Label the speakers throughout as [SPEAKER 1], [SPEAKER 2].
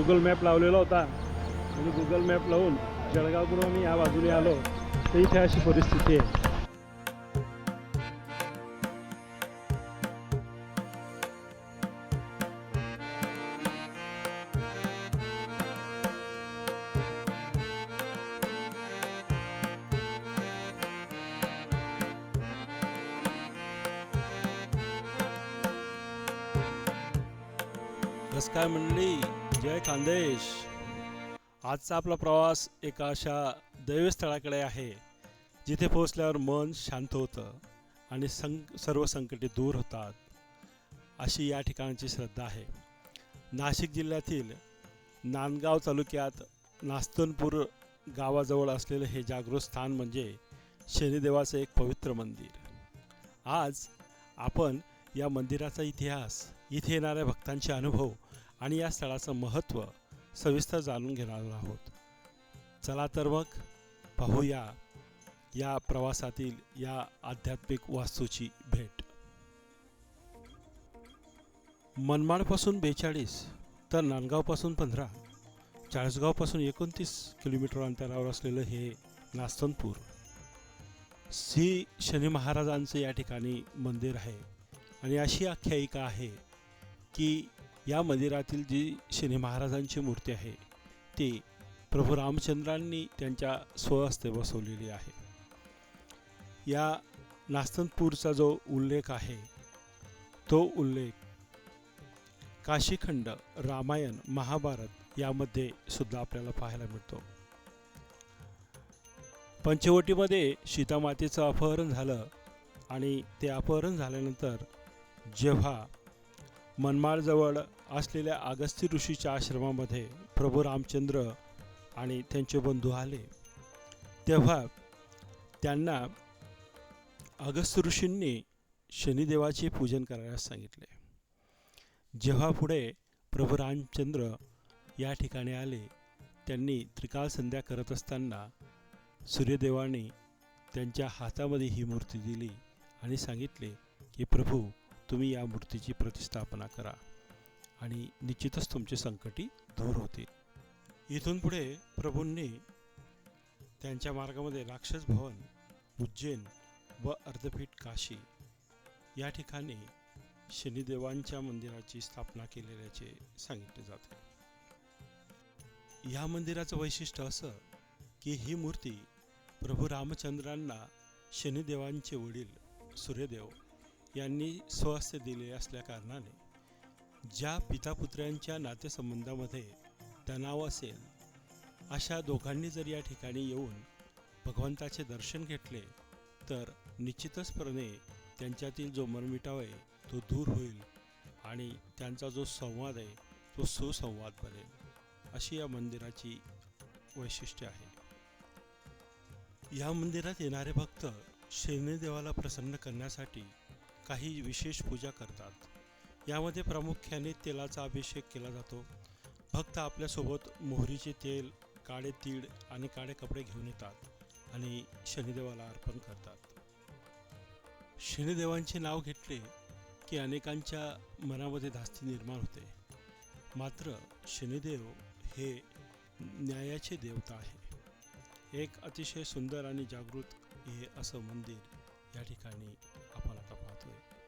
[SPEAKER 1] Google map लावलेला होता. आणि गुगल मॅप लावून जळगावकडून आम्ही या बाजूने आलो. तर इथे अशी परिस्थिती आहे. नमस्कार मंडळी जय खानदेश. आजचा आपला प्रवास एका अशा दैवस्थळाकडे आहे जिथे पोहोचल्यावर मन शांत होतं आणि सं सर्व संकटे दूर होतात अशी या ठिकाणची श्रद्धा आहे. नाशिक जिल्ह्यातील नांदगाव तालुक्यात नास्तनपूर गावाजवळ असलेलं हे जागृत स्थान म्हणजे शनिदेवाचं एक पवित्र मंदिर. आज आपण या मंदिराचा इतिहास इथे येणाऱ्या भक्तांचे अनुभव आणि या स्थळाचं महत्त्व सविस्तर जाणून घेणार आहोत. चला तर मग पाहूया या प्रवासातील या आध्यात्मिक वास्तूची भेट. मनमाडपासून बेचाळीस तर नांदगावपासून पंधरा चाळीसगावपासून एकोणतीस किलोमीटर अंतरावर असलेलं हे नास्तनपूर. श्री शनी महाराजांचं या ठिकाणी मंदिर आहे. आणि अशी आख्यायिका आहे की या मंदिरातील जी शनी महाराजांची मूर्ती आहे ती प्रभू रामचंद्रांनी त्यांच्या स्वहस्ते बसवलेली आहे. या नास्तनपूरचा जो उल्लेख आहे तो उल्लेख काशीखंड रामायण महाभारत यामध्ये सुद्धा आपल्याला पाहायला मिळतो. पंचवटीमध्ये सीतामातेचं अपहरण झालं आणि ते अपहरण झाल्यानंतर जेव्हा मनमाडजवळ असलेल्या अगस्ती ऋषीच्या आश्रमामध्ये प्रभू रामचंद्र आणि त्यांचे बंधू आले. तेव्हा त्यांना अगस्त ऋषींनी शनिदेवाचे पूजन करायला सांगितले. जेव्हा पुढे प्रभू रामचंद्र या ठिकाणी आले त्यांनी त्रिकाल संध्या करत असताना सूर्यदेवाने त्यांच्या हातामध्ये ही मूर्ती दिली आणि सांगितले की प्रभू तुम्ही या मूर्तीची प्रतिष्ठापना करा. आणि निश्चितच तुमचे संकटी दूर होतील. इथून पुढे प्रभूंनी त्यांच्या मार्गामध्ये राक्षस भवन उज्जैन व अर्धपीठ काशी या ठिकाणी शनिदेवांच्या मंदिराची स्थापना केलेल्याचे सांगितले जाते. या मंदिराचं वैशिष्ट्य असं की ही मूर्ती प्रभू रामचंद्रांना शनिदेवांचे वडील सूर्यदेव यांनी स्वास्थ्य दिले असल्याकारणाने ज्या पितापुत्र्यांच्या नातेसंबंधामध्ये तणाव असेल अशा दोघांनी जर या ठिकाणी येऊन भगवंताचे दर्शन घेतले तर निश्चितचपणे त्यांच्यातील जो मनमिटाव आहे तो दूर होईल आणि त्यांचा जो संवाद आहे तो सुसंवाद बनेल. अशी या मंदिराची वैशिष्ट्य आहे. या मंदिरात येणारे भक्त शनिदेवाला प्रसन्न करण्यासाठी काही विशेष पूजा करतात. यामध्ये प्रामुख्याने तेलाचा अभिषेक केला जातो. भक्त आपल्यासोबत मोहरीचे तेल काळे तीळ आणि काळे कपडे घेऊन येतात आणि शनिदेवाला अर्पण करतात. शनिदेवांचे नाव घेतले की अनेकांच्या मनामध्ये धास्ती निर्माण होते. मात्र शनिदेव हे न्यायाचे देवता आहे. एक अतिशय सुंदर आणि जागृत हे असं मंदिर या ठिकाणी आपण आता पाहतोय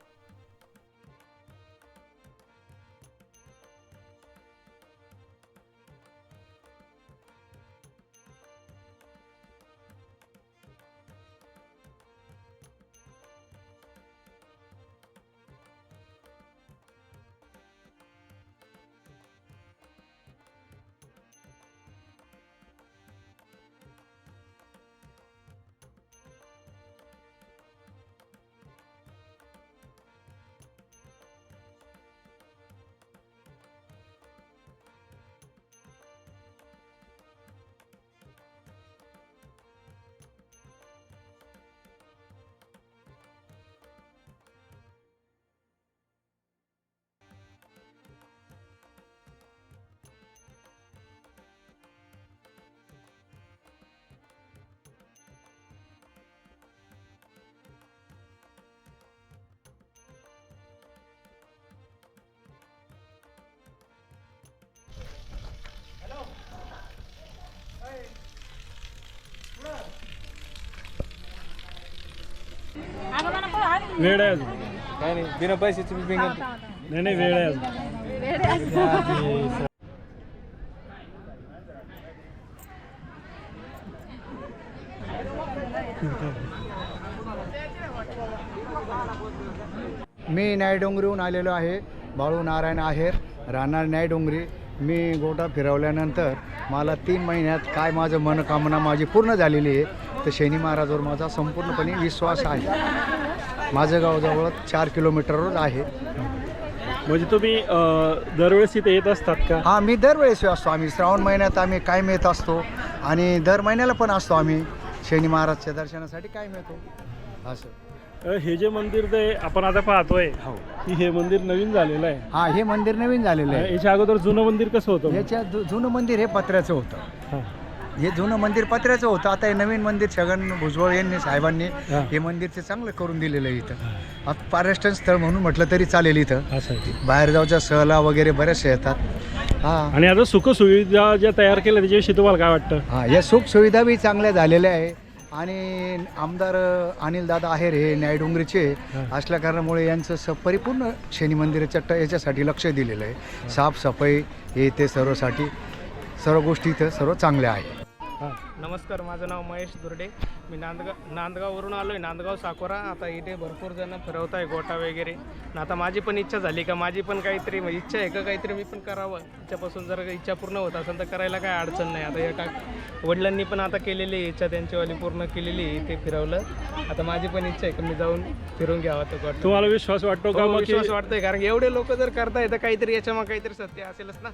[SPEAKER 1] वेळ आहे अजून.
[SPEAKER 2] काय नाही बिना मी न्याय
[SPEAKER 1] नाही नाही वेळ आहे अजून.
[SPEAKER 3] मी आलेलो आहे बाळू नारायण आहेर राहणार न्याय डोंगरी मी गोटा फिरवल्यानंतर मला तीन महिन्यात काय माझं मनोकामना माझी पूर्ण झालेली आहे तर शनी महाराजवर माझा संपूर्णपणे विश्वास आहे. माझं गाव जवळ चार किलोमीटरवर आहे.
[SPEAKER 1] म्हणजे तुम्ही दरवेळेस इथे येत असतात का?
[SPEAKER 3] हां मी दरवेळेस असतो. आम्ही श्रावण महिन्यात आम्ही कायम येत असतो आणि दर महिन्याला पण असतो आम्ही. शनी महाराजच्या दर्शनासाठी कायम येतो. असं.
[SPEAKER 1] हे जे मंदिर ते आपण आता पाहतोय
[SPEAKER 3] हो.
[SPEAKER 1] की हे मंदिर नवीन झालेलं आहे.
[SPEAKER 3] हां हे मंदिर नवीन झालेलं आहे.
[SPEAKER 1] याच्या अगोदर जुनं मंदिर कसं होतं?
[SPEAKER 3] याच्या जु- जुनं मंदिर हे पत्र्याचं होतं.
[SPEAKER 1] हां.
[SPEAKER 3] हे जुनं मंदिर पत्र्याचं होतं. आता हे नवीन मंदिर छगन भुजबळ यांनी साहेबांनी
[SPEAKER 1] हा.
[SPEAKER 3] हे मंदिरचं चांगलं करून दिलेलं आहे इथं. आता पर्यटन स्थळ म्हणून म्हटलं तरी चालेल इथं.
[SPEAKER 1] असं आहे. ते.
[SPEAKER 3] बाहेर जाऊच्या सहला वगैरे बरेचसे येतात. हां.
[SPEAKER 1] आणि आता सुखसुविधा ज्या तयार केल्या त्याच्याविषयी तुम्हाला काय वाटतं?
[SPEAKER 3] हां या सुखसुविधा बी चांगल्या झालेल्या आहे. आणि आमदार अनिल दादा आहेर हे न्यायडोंगरीचे. असल्या कारणामुळे यांचं स परिपूर्ण शनी मंदिराच्या ट याच्यासाठी लक्ष दिलेलं आहे. साफसफाई हे ते सर्वसाठी सर्व गोष्टी इथं सर्व चांगल्या आहे
[SPEAKER 2] नमस्कार माझं नाव महेश दुर्डे. मी नांदगाव नांदगाववरून आलो आहे नांदगाव साकोरा. आता इथे भरपूर जण फिरवत आहे गोटा वगैरे आता माझी पण इच्छा झाली का माझी पण काहीतरी म्हणजे इच्छा आहे का काहीतरी मी पण करावं. त्याच्यापासून जर का इच्छा पूर्ण होत असेल तर करायला काय अडचण नाही. आता या का वडिलांनी पण आता केलेली आहे इच्छा त्यांचीवाली पूर्ण केलेली आहे ते फिरवलं. आता माझी पण इच्छा आहे का मी जाऊन फिरून घ्यावा तो गोटा
[SPEAKER 1] तुम्हाला विश्वास वाटतो का
[SPEAKER 2] हो,
[SPEAKER 1] की
[SPEAKER 2] विश्वास वाटतोय कारण एवढे लोक जर करताय तर काहीतरी याच्यामध्ये काहीतरी सत्य असेलच ना.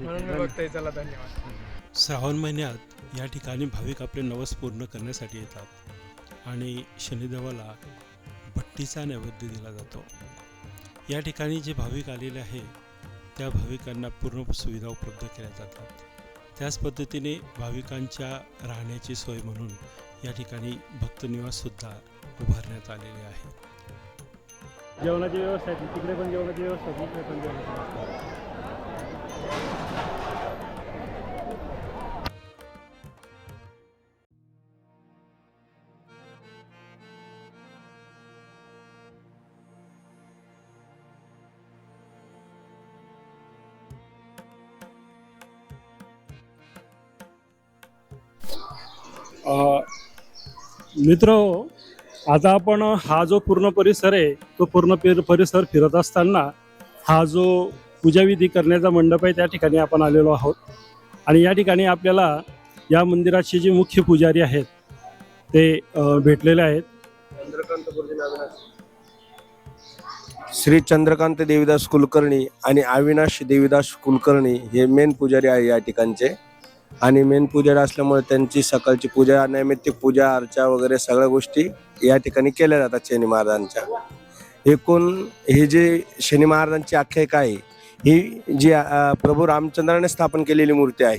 [SPEAKER 2] म्हणून मी बघतोय चला धन्यवाद.
[SPEAKER 1] श्रावण महिन्यात या ठिकाणी भाविक आपले नवस पूर्ण करण्यासाठी येतात आणि शनिदेवाला भट्टीचा नैवेद्य दिला जातो. या ठिकाणी जे भाविक आलेले आहे त्या भाविकांना पूर्ण सुविधा उपलब्ध केल्या जातात. त्याच पद्धतीने भाविकांच्या राहण्याची सोय म्हणून या ठिकाणी भक्तनिवाससुद्धा उभारण्यात आलेले आहे. जेवणाची व्यवस्था आहे. तिकडे पण जेवणाची व्यवस्था तिकडे पण जेवणाची मित्र आता आपण हा जो पूर्ण परिसर आहे तो पूर्ण परिसर फिरत असताना हा जो पूजाविधी करण्याचा मंडप आहे त्या ठिकाणी आपण आलेलो आहोत. आणि या ठिकाणी आपल्याला या मंदिराचे जे मुख्य पुजारी आहेत ते भेटलेले आहेत.
[SPEAKER 4] श्री चंद्रकांत देवीदास कुलकर्णी आणि अविनाश देवीदास कुलकर्णी हे मेन पुजारी आहे या ठिकाणचे. आणि मेन पुजारी असल्यामुळे त्यांची सकाळची पूजा नैमित्तिक पूजा अर्चा वगैरे सगळ्या गोष्टी या ठिकाणी केल्या जातात शनी महाराजांच्या. एकूण हे जे शनी महाराजांची आख्यायिका आहे ही जी प्रभू रामचंद्राने स्थापन केलेली मूर्ती आहे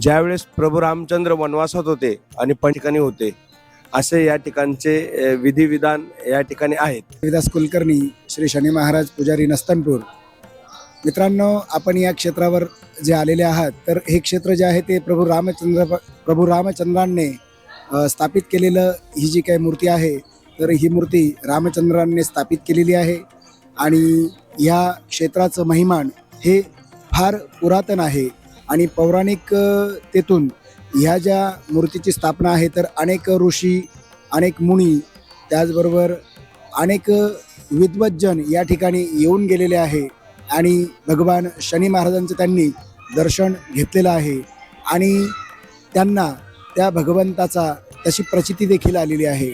[SPEAKER 4] ज्यावेळेस प्रभू रामचंद्र वनवासात होते आणि पण ठिकाणी होते असे या ठिकाणचे विधी विधिविधान या ठिकाणी आहेत.
[SPEAKER 5] देविदास कुलकर्णी श्री शनी महाराज पुजारी नस्तनपूर मित्रांनो आपण या क्षेत्रावर जे आलेले आहात तर हे क्षेत्र जे आहे ते प्रभू रामचंद्र प्रभू रामचंद्रांनी स्थापित केलेलं ही जी काही मूर्ती आहे तर ही मूर्ती रामचंद्रांनी स्थापित केलेली आहे. आणि या क्षेत्राचं महिमान हे फार पुरातन आहे आणि पौराणिकतेतून ह्या ज्या मूर्तीची स्थापना आहे तर अनेक ऋषी अनेक मुनी त्याचबरोबर अनेक विद्वज्जन या ठिकाणी येऊन गेलेले आहे. आणि भगवान शनी महाराजांचं त्यांनी दर्शन घेतलेलं आहे. आणि त्यांना त्या भगवंताचा तशी प्रचिती देखील आलेली आहे.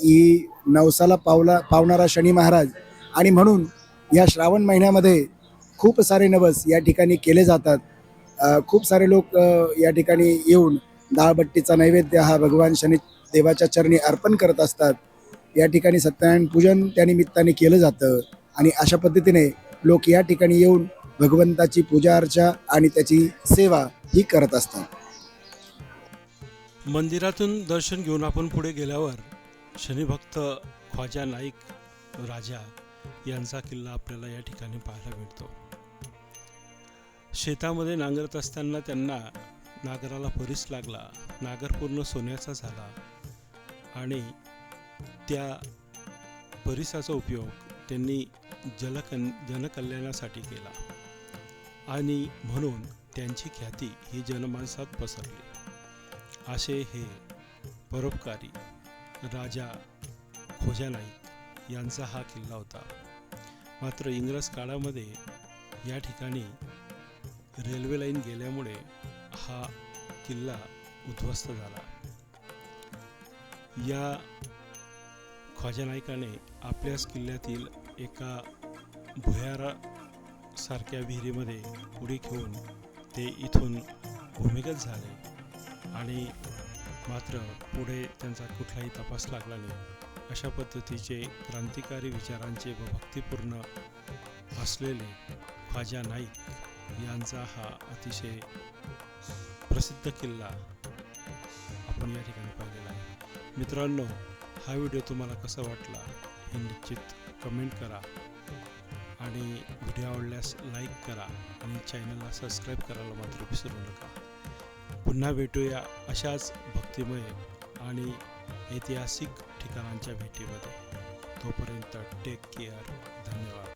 [SPEAKER 5] की नवसाला पावला पावणारा शनी महाराज आणि म्हणून या श्रावण महिन्यामध्ये खूप सारे नवस या ठिकाणी केले जातात. खूप सारे लोक या ठिकाणी येऊन दाळबट्टीचा नैवेद्य हा भगवान शनी देवाच्या चरणी अर्पण करत असतात. या ठिकाणी सत्यनारायण पूजन त्या निमित्ताने केलं जातं. आणि अशा पद्धतीने लोक या ठिकाणी येऊन भगवंताची पूजा अर्चा आणि त्याची सेवा ही करत असतात.
[SPEAKER 1] मंदिरातून दर्शन घेऊन आपण पुढे गेल्यावर शनिभक्त ख्वाजा नाईक राजा यांचा किल्ला आपल्याला या ठिकाणी पाहायला मिळतो. शेतामध्ये नांगरत असताना त्यांना नागराला परीस लागला. नागर पूर्ण सोन्याचा झाला आणि त्या परिसाचा उपयोग त्यांनी जलकन जनकल्याणासाठी केला. आणि म्हणून त्यांची ख्याती ही जनमानसात पसरली. असे हे परोपकारी राजा खोजा नाईक यांचा हा किल्ला होता. मात्र इंग्रज काळामध्ये या ठिकाणी रेल्वे लाईन गेल्यामुळे हा किल्ला उद्ध्वस्त झाला. या ख्वाजा आपल्याच किल्ल्यातील एका भुयारासारख्या विहिरीमध्ये उडी घेऊन ते इथून भूमिगत झाले आणि मात्र पुढे त्यांचा कुठलाही तपास लागला नाही. अशा पद्धतीचे क्रांतिकारी विचारांचे व भक्तिपूर्ण असलेले ख्वाजा नाईक यांचा हा अतिशय प्रसिद्ध किल्ला आपण या ठिकाणी पाहिलेला आहे. मित्रांनो हा व्हिडिओ तुम्हाला कसा वाटला हे निश्चित कमेंट करा. आणि व्हिडिओ आवडल्यास लाईक करा आणि चॅनलला सबस्क्राईब करायला मात्र विसरू नका. पुन्हा भेटूया अशाच भक्तिमय आणि ऐतिहासिक ठिकाणांच्या भेटीमध्ये. तोपर्यंत टेक केअर धन्यवाद.